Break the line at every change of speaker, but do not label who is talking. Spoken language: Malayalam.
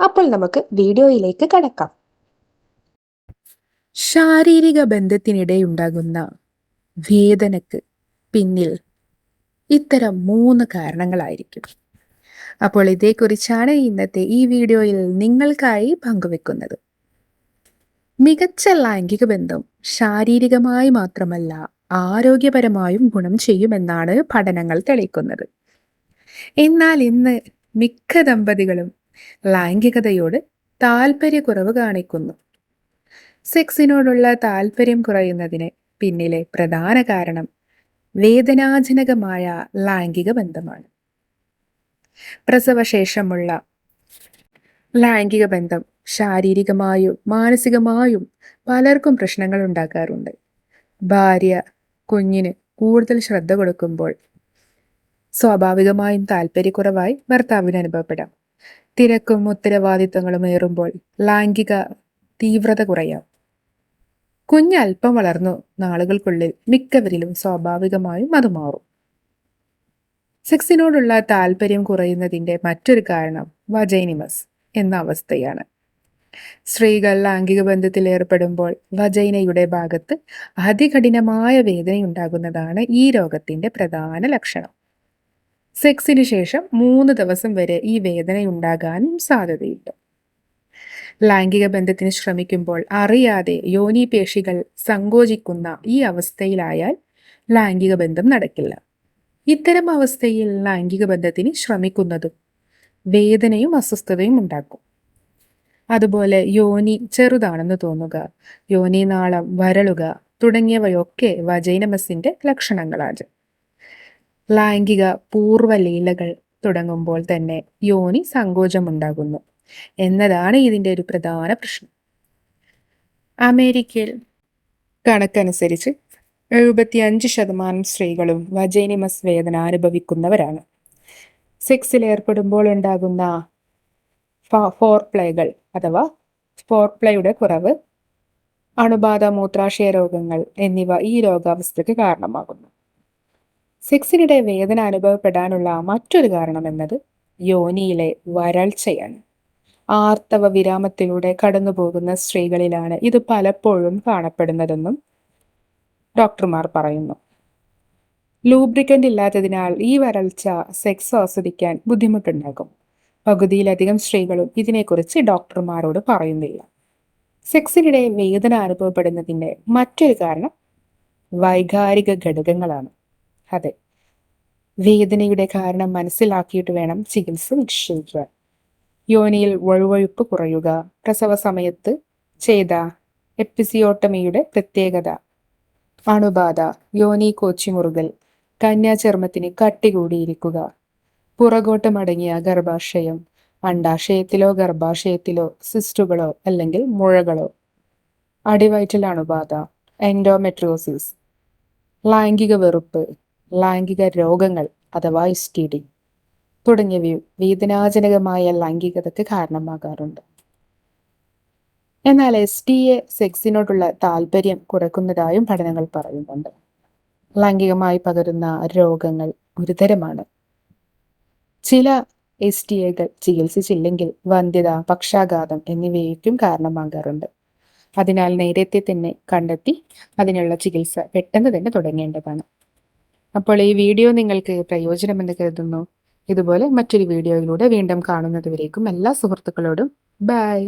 അപ്പോൾ നമുക്ക് വീഡിയോയിലേക്ക് കടക്കാം.
ശാരീരിക ബന്ധത്തിനിടെയുണ്ടാകുന്ന വേദനക്ക് പിന്നിൽ ഇത്തരം മൂന്ന് കാരണങ്ങളായിരിക്കും. അപ്പോൾ ഇതേക്കുറിച്ചാണ് ഇന്നത്തെ ഈ വീഡിയോയിൽ നിങ്ങൾക്കായി പങ്കുവെക്കുന്നത്. മികച്ച ലൈംഗിക ബന്ധം ശാരീരികമായി മാത്രമല്ല ആരോഗ്യപരമായും ഗുണം ചെയ്യുമെന്നാണ് പഠനങ്ങൾ തെളിയിക്കുന്നത്. എന്നാൽ ഇന്ന് മിക്ക ദമ്പതികളും ലൈംഗികതയോട് താല്പര്യക്കുറവ് കാണിക്കുന്നു. സെക്സിനോടുള്ള താല്പര്യം കുറയുന്നതിന് പിന്നിലെ പ്രധാന കാരണം വേദനാജനകമായ ലൈംഗിക ബന്ധമാണ്. പ്രസവശേഷമുള്ള ലൈംഗിക ബന്ധം ശാരീരികമായും മാനസികമായും പലർക്കും പ്രശ്നങ്ങൾ ഉണ്ടാക്കാറുണ്ട്. ഭാര്യ കുഞ്ഞിന് കൂടുതൽ ശ്രദ്ധ കൊടുക്കുമ്പോൾ സ്വാഭാവികമായും താല്പര്യക്കുറവായി ഭർത്താവിന് അനുഭവപ്പെടാം. തിരക്കും ഉത്തരവാദിത്തങ്ങളും ഏറുമ്പോൾ ലൈംഗിക തീവ്രത കുറയാം. കുഞ്ഞ് അല്പം വളർന്നു നാളുകൾക്കുള്ളിൽ മിക്കവരിലും സ്വാഭാവികമായും അത് മാറും. സെക്സിനോടുള്ള താല്പര്യം കുറയുന്നതിന്റെ മറ്റൊരു കാരണം വജൈനിമസ് എന്ന അവസ്ഥയാണ്. സ്ത്രീകൾ ലൈംഗിക ബന്ധത്തിൽ ഏർപ്പെടുമ്പോൾ വജൈനയുടെ ഭാഗത്ത് അതികഠിനമായ വേദനയുണ്ടാകുന്നതാണ് ഈ രോഗത്തിന്റെ പ്രധാന ലക്ഷണം. സെക്സിന് ശേഷം മൂന്ന് ദിവസം വരെ ഈ വേദനയുണ്ടാകാനും സാധ്യതയുണ്ട്. ലൈംഗിക ബന്ധത്തിന് ശ്രമിക്കുമ്പോൾ അറിയാതെ യോനി പേശികൾ സങ്കോചിക്കുന്ന ഈ അവസ്ഥയിലായാൽ ലൈംഗിക ബന്ധം നടക്കില്ല. ഇത്തരം അവസ്ഥയിൽ ലൈംഗിക ബന്ധത്തിന് ശ്രമിക്കുന്നതും വേദനയും അസ്വസ്ഥതയും ഉണ്ടാക്കും. അതുപോലെ യോനി ചെറുതാണെന്ന് തോന്നുക യോനി നാളം വരളുക തുടങ്ങിയവയൊക്കെ വജൈനമസിന്റെ ലക്ഷണങ്ങളാണ്. ലൈംഗിക പൂർവ പൂർവലീലകൾ തുടങ്ങുമ്പോൾ തന്നെ യോനി സങ്കോചമുണ്ടാകുന്നു. എന്നതാണ് ഇതിന്റെ ഒരു പ്രധാന പ്രശ്നം. അമേരിക്കയിൽ കണക്കനുസരിച്ച് എഴുപത്തിയഞ്ച് ശതമാനം സ്ത്രീകളും വജൈനിമസ് വേദന അനുഭവിക്കുന്നവരാണ്. സെക്സിൽ ഏർപ്പെടുമ്പോൾ ഉണ്ടാകുന്ന ഫോർ പ്ലേകൾ അഥവാ ഫോർ പ്ലേയുടെ കുറവ് അണുബാധ മൂത്രാശയ രോഗങ്ങൾ എന്നിവ ഈ രോഗാവസ്ഥയ്ക്ക് കാരണമാകുന്നു. സെക്സിനിടെ വേദന അനുഭവപ്പെടാനുള്ള മറ്റൊരു കാരണം എന്നത് യോനിയിലെ വരൾച്ചയാണ്. ആർത്തവ വിരാമത്തിലൂടെ കടന്നുപോകുന്ന സ്ത്രീകളിലാണ് ഇത് പലപ്പോഴും കാണപ്പെടുന്നതെന്നും ഡോക്ടർമാർ പറയുന്നു. ലൂബ്രിക്കന്റ് ഇല്ലാത്തതിനാൽ ഈ വരൾച്ച സെക്സ് ആസ്വദിക്കാൻ ബുദ്ധിമുട്ടുണ്ടാകും. പകുതിയിലധികം സ്ത്രീകളും ഇതിനെക്കുറിച്ച് ഡോക്ടർമാരോട് പറയുന്നില്ല. സെക്സിനിടെ വേദന അനുഭവപ്പെടുന്നതിന്റെ മറ്റൊരു കാരണം വൈകാരിക ഘടകങ്ങളാണ്. അതെ. വേദനയുടെ കാരണം മനസ്സിലാക്കിയിട്ട് വേണം ചികിത്സ നിശ്ചയിക്കാൻ. യോനിയിൽ വഴുവഴുപ്പ് കുറയുക. പ്രസവ സമയത്ത് ചെയ്ത എപ്പിസിയോട്ടമിയുടെ പ്രത്യേകത. അണുബാധ യോനി കോച്ചിമുറുകൽ കന്യാചർമ്മത്തിന് കട്ടി കൂടിയിരിക്കുക ഗർഭാശയം അണ്ടാശയത്തിലോ ഗർഭാശയത്തിലോ സിസ്റ്റുകളോ അല്ലെങ്കിൽ മുഴകളോ. അടിവയറ്റിൽ അണുബാധ എൻഡോമെട്രിയോസിസ് ലൈംഗിക വെറുപ്പ് ലൈംഗിക രോഗങ്ങൾ അഥവാ എസ് ടി ഡി തുടങ്ങിയവയും വേദനാജനകമായ ലൈംഗികതയ്ക്ക് കാരണമാകാറുണ്ട്. എന്നാൽ എസ് ടി എ സെക്സിനോടുള്ള താല്പര്യം കുറയ്ക്കുന്നതായും പഠനങ്ങൾ പറയുന്നുണ്ട്. ലൈംഗികമായി പകരുന്ന രോഗങ്ങൾ ഗുരുതരമാണ്. ചില എസ് ടി എകൾ ചികിത്സിച്ചില്ലെങ്കിൽ വന്ധ്യത പക്ഷാഘാതം എന്നിവയ്ക്കും കാരണമാകാറുണ്ട്. അതിനാൽ നേരത്തെ തന്നെ കണ്ടെത്തി അതിനുള്ള ചികിത്സ പെട്ടെന്ന് തന്നെ തുടങ്ങേണ്ടതാണ്. അപ്പോൾ ഈ വീഡിയോ നിങ്ങൾക്ക് പ്രയോജനമെന്ന് കരുതുന്നു. ഇതുപോലെ മറ്റൊരു വീഡിയോയിലൂടെ വീണ്ടും കാണുന്നതുവരേക്കും എല്ലാ സുഹൃത്തുക്കളോടും ബൈ.